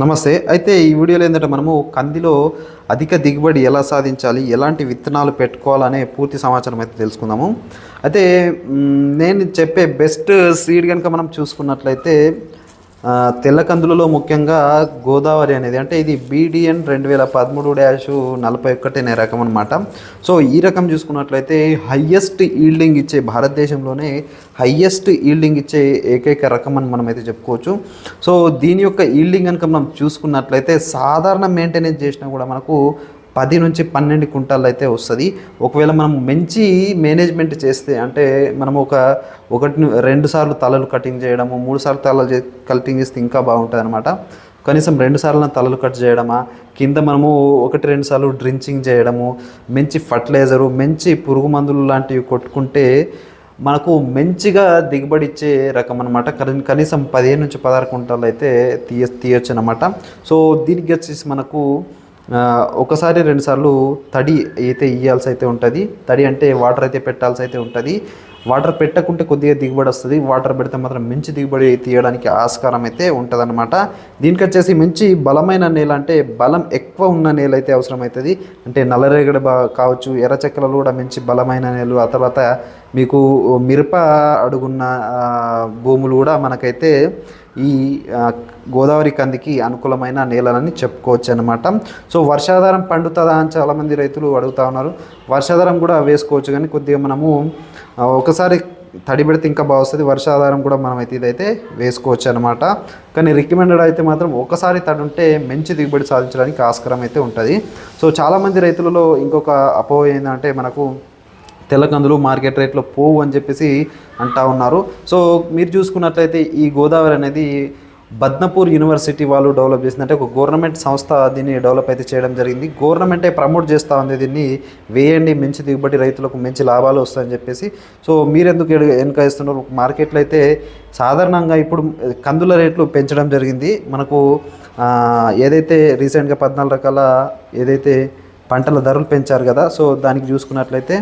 నమస్తే. అయితే ఈ వీడియోలో ఏంటంటే మనము కందిలో అధిక దిగుబడి ఎలా సాధించాలి ఎలాంటి విత్తనాలు పెట్టుకోవాలనే పూర్తి సమాచారం అయితే తెలుసుకుందాము. అయితే నేను చెప్పే బెస్ట్ సీడ్ కనుక మనం చూసుకున్నట్లయితే తెల్ల కందులలో ముఖ్యంగా గోదావరి అనేది అంటే ఇది బీడిఎన్ రెండు వేల పదమూడు డ్యాష్ నలభై ఒకటి అనే రకం అనమాట సో ఈ రకం చూసుకున్నట్లయితే హయ్యెస్ట్ ఈల్డింగ్ ఇచ్చే భారతదేశంలోనే హయ్యెస్ట్ ఈల్డింగ్ ఇచ్చే ఏకైక రకం అని మనం అయితే చెప్పుకోవచ్చు. సో దీని యొక్క ఈల్డింగ్ కనుక మనం చూసుకున్నట్లయితే సాధారణ మెయింటెనెన్స్ చేసినా కూడా మనకు పది నుంచి పన్నెండు కుంటాలు అయితే వస్తుంది. ఒకవేళ మనం మంచి మేనేజ్మెంట్ చేస్తే అంటే మనం ఒక ఒకటి రెండు సార్లు తలలు కటింగ్ చేయడము మూడు సార్లు తలలు చే- కటింగ్ చేస్తే ఇంకా బాగుంటుంది అనమాట కనీసం రెండు సార్లు తలలు కట్ చేయడమా కింద మనము ఒకటి రెండు సార్లు డ్రించింగ్ చేయడము మంచి ఫర్టిలైజరు మంచి పురుగు మందులు లాంటివి కొట్టుకుంటే మనకు మంచిగా దిగుబడి ఇచ్చే రకం అనమాట కనీసం పదిహేను నుంచి పదహారు కుంటాలు అయితే తీయ తీయొచ్చు అనమాట సో దీనికి వచ్చేసి మనకు ఒకసారి రెండుసార్లు తడి అయితే ఇయ్యాల్సి అయితే ఉంటుంది. తడి అంటే వాటర్ అయితే పెట్టాల్సి అయితే ఉంటుంది. వాటర్ పెట్టకుంటే కొద్దిగా దిగుబడి వస్తుంది. వాటర్ పెడితే మాత్రం మంచి దిగుబడి తీయడానికి ఆస్కారం అయితే ఉంటుంది అనమాట దీనికి వచ్చేసి మంచి బలమైన నేల అంటే బలం ఎక్కువ ఉన్న నేల అయితే అవసరం అవుతుంది అంటే నల్లరేగడి బా కావచ్చు ఎర్ర చెక్కలలో కూడా మంచి బలమైన నేలు ఆ తర్వాత మీకు మిరప అడుగున్న భూములు కూడా మనకైతే ఈ గోదావరి కందికి అనుకూలమైన నేలలని చెప్పుకోవచ్చు అనమాట సో వర్షాధారం పండుతుందా అని చాలామంది రైతులు అడుగుతా ఉన్నారు. వర్షాధారం కూడా వేసుకోవచ్చు కానీ కొద్దిగా మనము ఒకసారి తడి పెడితే ఇంకా బాగుస్తుంది. వర్షాధారం కూడా మనం అయితే ఇదైతే వేసుకోవచ్చు అనమాట కానీ రికమెండెడ్ అయితే మాత్రం ఒకసారి తడి ఉంటే మంచి దిగుబడి సాధించడానికి ఆస్కారం అయితే ఉంటుంది. సో చాలామంది రైతులలో ఇంకొక అపోహ ఏంటంటే మనకు తెల్లకందులు మార్కెట్ రేట్లో పోవు అని చెప్పేసి అంటా ఉన్నారు. సో మీరు చూసుకున్నట్లయితే ఈ గోదావరి అనేది బద్నపూర్ యూనివర్సిటీ వాళ్ళు డెవలప్ చేసిందంటే ఒక గవర్నమెంట్ సంస్థ దీన్ని డెవలప్ అయితే చేయడం జరిగింది. గవర్నమెంటే ప్రమోట్ చేస్తూ ఉంది దీన్ని. వేయండి మంచి దిగుబడి రైతులకు మంచి లాభాలు వస్తాయని చెప్పేసి. సో మీరెందుకు ఎడు- వెనక ఇస్తున్నారు మార్కెట్లో అయితే సాధారణంగా ఇప్పుడు కందుల రేట్లు పెంచడం జరిగింది. మనకు ఏదైతే రీసెంట్గా పద్నాలుగు రకాల ఏదైతే పంటల ధరలు పెంచారు కదా. సో దానికి చూసుకున్నట్లయితే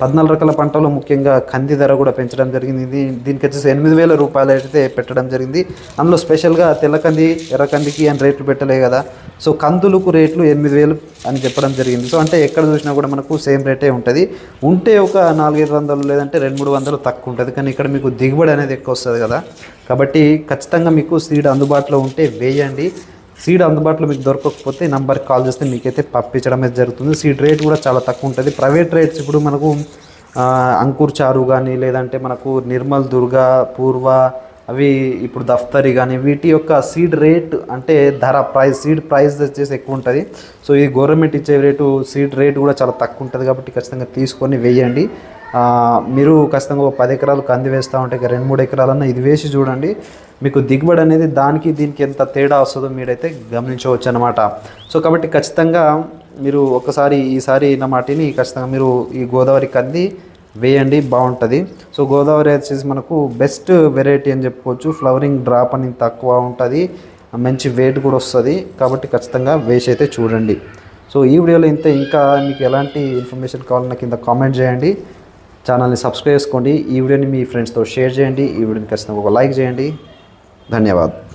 పద్నాలుగు రకాల పంటలు ముఖ్యంగా కంది ధర కూడా పెంచడం జరిగింది. దీనికి వచ్చేసి ఎనిమిది వేల రూపాయలు అయితే పెట్టడం జరిగింది. అందులో స్పెషల్గా తెల్లకంది ఎర్రకందికి అని రేట్లు పెట్టలే కదా. సో కందులకు రేట్లు ఎనిమిది వేలు అని చెప్పడం జరిగింది. సో అంటే ఎక్కడ చూసినా కూడా మనకు సేమ్ రేటే ఉంటుంది. ఉంటే ఒక నాలుగైదు వందలు లేదంటే రెండు మూడు వందలు తక్కువ ఉంటుంది. కానీ ఇక్కడ మీకు దిగుబడి అనేది ఎక్కువ వస్తుంది కదా. కాబట్టి ఖచ్చితంగా మీకు సీడ్ అందుబాటులో ఉంటే వేయండి. సీడ్ అందుబాటులో మీకు దొరకకపోతే నంబర్కి కాల్ చేస్తే మీకైతే పంపించడం అయితే జరుగుతుంది. సీడ్ రేట్ కూడా చాలా తక్కువ ఉంటుంది. ప్రైవేట్ రేట్స్ ఇప్పుడు మనకు అంకుర్ చారు కానీ లేదంటే మనకు నిర్మల్ దుర్గా పూర్వ అవి ఇప్పుడు దఫ్తరి కానీ వీటి యొక్క సీడ్ రేట్ అంటే ధర ప్రైస్ సీడ్ ప్రైస్ వచ్చేసి ఎక్కువ ఉంటుంది. సో ఈ గవర్నమెంట్ ఇచ్చే రేటు సీడ్ రేట్ కూడా చాలా తక్కువ ఉంటుంది కాబట్టి ఖచ్చితంగా తీసుకొని వేయండి. మీరు ఖచ్చితంగా ఒక పది ఎకరాలు కంది వేస్తూ ఉంటే రెండు మూడు ఎకరాలన్నా ఇది వేసి చూడండి. మీకు దిగుబడి అనేది దానికి దీనికి ఎంత తేడా వస్తుందో మీరైతే గమనించవచ్చు అనమాట సో కాబట్టి ఖచ్చితంగా మీరు ఒకసారి ఈసారి నా మాటిని ఖచ్చితంగా మీరు ఈ గోదావరి కంది వేయండి బాగుంటుంది. సో గోదావరి వచ్చేసి మనకు బెస్ట్ వెరైటీ అని చెప్పుకోవచ్చు. ఫ్లవరింగ్ డ్రాప్ అనేది తక్కువ ఉంటుంది. మంచి వెయిట్ కూడా వస్తుంది. కాబట్టి ఖచ్చితంగా వేసి అయితే చూడండి. సో ఈ వీడియోలో ఇంత ఇంకా మీకు ఎలాంటి ఇన్ఫర్మేషన్ కావాలన్నా కింద కామెంట్ చేయండి. ఛానల్ని సబ్స్క్రైబ్ చేసుకోండి. ఈ వీడియోని మీ ఫ్రెండ్స్తో షేర్ చేయండి. ఈ వీడియోని ఖచ్చితంగా ఒక లైక్ చేయండి. ధన్యవాదాలు